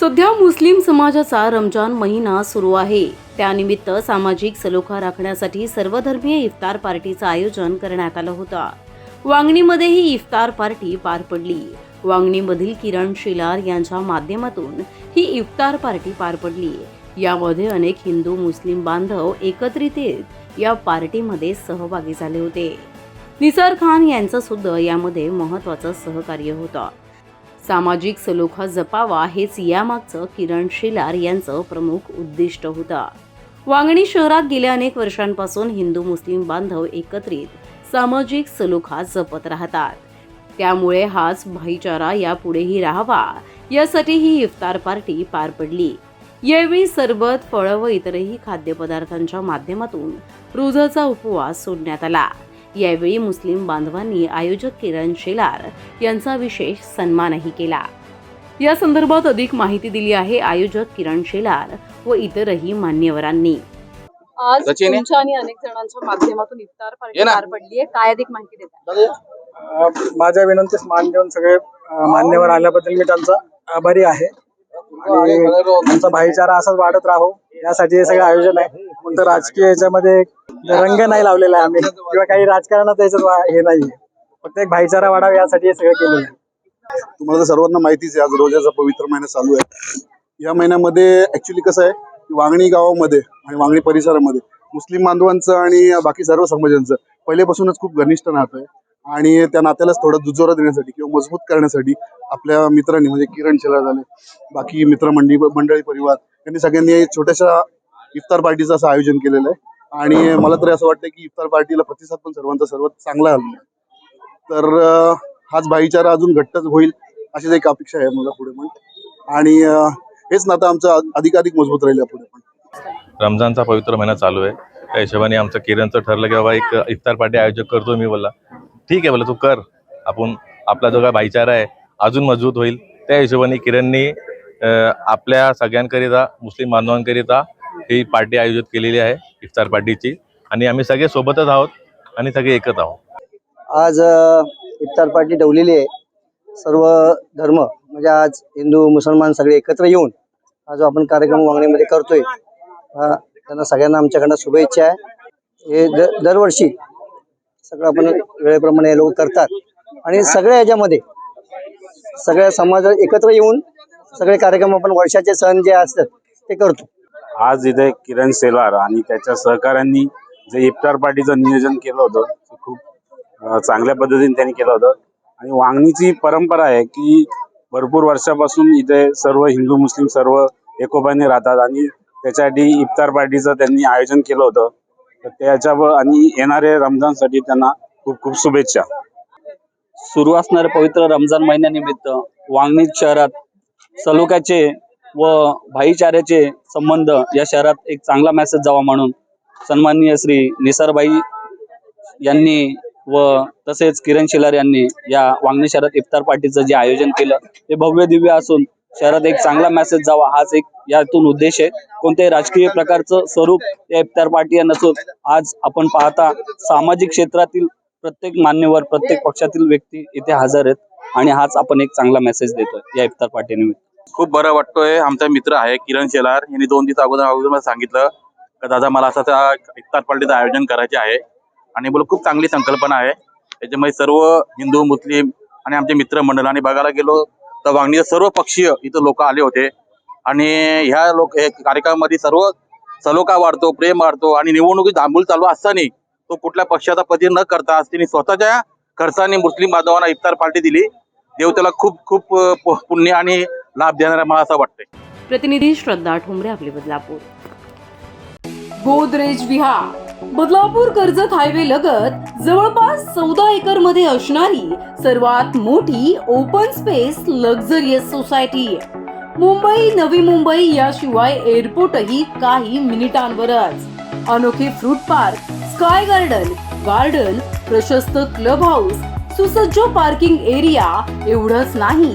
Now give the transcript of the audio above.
सध्या मुस्लिम समाजाचा रमजान महिना सुरू आहे. त्यानिमित्त सामाजिक सलोखा राखण्यासाठी सर्वधर्मीय इफ्तार पार्टीचं आयोजन करण्यात आलं होतं. वांगणीमध्ये ही इफ्तार पार्टी पार पडली. वांगणीमधील किरण शिलार यांच्या माध्यमातून ही इफ्तार पार्टी पार पडली. यामध्ये अनेक हिंदू मुस्लिम बांधव एकत्रित या पार्टीमध्ये सहभागी झाले होते. निसार खान यांचं सुद्धा यामध्ये महत्वाचं सहकार्य होतं. सामाजिक सलोखा जपावा हेच यामागचं किरण शेलार यांचं प्रमुख उद्दिष्ट होतं. वांगणी शहरात गेल्या अनेक वर्षांपासून हिंदू मुस्लिम बांधव एकत्रित सामाजिक सलोखा जपत राहतात. त्यामुळे हाच भाईचारा यापुढेही राहावा यासाठी ही इफ्तार पार्टी पार पडली. यावेळी सरबत फळं व इतरही खाद्यपदार्थांच्या माध्यमातून रोजाचा उपवास सोडण्यात आला. यावेळी मुस्लिम बांधवांनी आयोजक किरण शेलार यांचा विशेष सन्मानही केला. या संदर्भात अधिक माहिती दिली आहे आयोजक किरण शेलार व इतरही मान्यवरांनी. आज? तुमच्या आणि अनेक जणांच्या माध्यमातून इफ्तार पार्टी. पार पडली आहे. काय अधिक माहिती देता? अ, माझ्या विनंतीस मान देऊन सगळे मान्यवर आल्याबद्दल मी त्यांचा आभारी आहे. आणि आमचा भाईचारा असाच वाढत राहो. यासाठी हे सगळं आयोजन आहे. कोणतं राजकीय याच्यामध्ये रंग नाही लावलेला आहे आम्ही. किंवा काही राजकारणात याच्यात वा- हे नाहीये. फक्त एक भाईचारा वाढावा यासाठी हे सगळं केलेलं आहे. तुम्हाला तर सर्वांना माहितीच आहे आज रोजाचा पवित्र महिना चालू आहे. या महिन्यामध्ये ऍक्च्युली कसं आहे की वांगणी गावामध्ये आणि वांगणी परिसरामध्ये मुस्लिम बांधवांचं आणि बाकी सर्व समाजांचं पहिल्यापासूनच खूप घनिष्ठ नातं आहे. आणि त्या नात्यालाच थोडं दुजोरा देण्यासाठी किंवा मजबूत करण्यासाठी आपल्या मित्रांनी म्हणजे किरण शेलार झाले बाकी मित्रमंडळी मंडळी परिवार यांनी सगळ्यांनी छोट्याशा इफ्तार पार्टीचं असं आयोजन केलेलं आहे. आणि मला तरी असं वाटतं की इफ्तार पार्टीला प्रतिसाद पण सर्वांचा सर्वात चांगला आला तर हाच भाईचारा अजून घट्टच होईल अशीच एक अपेक्षा आहे मला पुढे पण. आणि हेच नातं आमचं अधिकाधिक मजबूत राहील पुढे पण. रमजानचा पवित्र महिना चालू आहे. त्या हिशोबाने आमचं किरणचं ठरलं की बाबा एक इफ्तार पार्टी आयोजक करतो मी बोलला. ठीक आहे बोला तू कर. आपण आपला जो काय भाईचारा आहे अजून मजबूत होईल. त्या हिशोबाने किरणनी आपल्या सगळ्यांकरिता मुस्लिम बांधवांकरिता ही पार्टी आयोजित केलेली आहे इफ्तार पार्टीची. आणि आम्ही सगळे सोबतच आहोत आणि सगळे एकच आहोत. आज इफ्तार पार्टी ठेवलेली आहे. सर्व धर्म म्हणजे आज हिंदू मुसलमान सगळे एकत्र येऊन हा जो आपण कार्यक्रम वांगणीमध्ये करतोय हा त्यांना सगळ्यांना आमच्याकडनं शुभेच्छा आहे. हे दरवर्षी सगळं आपण वेळेप्रमाणे हे लोक करतात. आणि सगळ्या ह्याच्यामध्ये सगळ्या समाज एकत्र येऊन सगळे कार्यक्रम आपण वर्षाचे सण जे असतात ते करतो. आज इथे किरण सेलार आणि त्याच्या सहकाऱ्यांनी जे इफ्तार पार्टीचं नियोजन केलं होतं ते खूप चांगल्या पद्धतीने त्यांनी केलं होतं. आणि वांगणीची परंपरा आहे की भरपूर वर्षापासून इथे सर्व हिंदू मुस्लिम सर्व एकोपाने राहतात आणि त्याच्यासाठी इफ्तार पार्टीचं त्यांनी आयोजन केलं होतं. तर त्याच्यावर आणि येणारे रमजानसाठी त्यांना खूप खूप शुभेच्छा. सुरू असणाऱ्या पवित्र रमजान महिन्यानिमित्त वांगणी शहरात सलोख्याचे व भाईचाऱ्याचे संबंध या शहरात एक चांगला मेसेज जावा म्हणून सन्माननीय श्री निसारबाई यांनी व तसेच किरण शिलार यांनी या वांगणी शहरात इफ्तार पार्टीचं जे आयोजन केलं ते भव्य दिव्य असून शहरात एक चांगला मेसेज जावा हाच एक यातून उद्देश आहे. कोणत्याही राजकीय प्रकारचं स्वरूप या इफ्तार पार्टी नसून आज आपण पाहता सामाजिक क्षेत्रातील प्रत्येक मान्यवर प्रत्येक पक्षातील व्यक्ती इथे हजर आहेत आणि हाच आपण एक चांगला मेसेज देतोय या इफ्तार पार्टीनिमित्त. खूप बरं वाटतोय. आमचा मित्र आहे किरण शेलार. यांनी दोन दिवस अगोदर अगोदर मला सांगितलं का दादा मला असं त्या इफ्तार पार्टीचं आयोजन करायचे आहे आणि बोल खूप चांगली संकल्पना आहे. त्याच्यामध्ये सर्व हिंदू मुस्लिम आणि आमचे मित्र मंडळ आणि बघायला गेलो तर वांगणीचे सर्व पक्षीय इथं लोक आले होते. आणि ह्या लोक कार्यक्रमामध्ये सर्व सलोखा वाढतो प्रेम वाढतो आणि निवडणुकीत धांबूल चालू असताना तो कुठल्या पक्षाचा पती न करता त्यांनी स्वतःच्या खर्चाने मुस्लिम बांधवांना इफ्तार पार्टी दिली. देव त्याला खूप खूप पुण्य आणि लाभ देणार आहे मला असं वाटतंय. प्रतिनिधी श्रद्धा ठोंबरे आपले बदलापूर. गोदरेज विहार. बदलापूर कर्जत हायवे लगत जवळपास चौदा एकरमध्ये असणारी सर्वात मोठी open space luxurious society Mumbai Navi Mumbai याशिवाय एअरपोर्टही काही मिनिटांवरच. अनोखे fruit park sky garden garden प्रशस्त क्लब हाऊस सुसज्ज पार्किंग एरिया एवढंच नाही.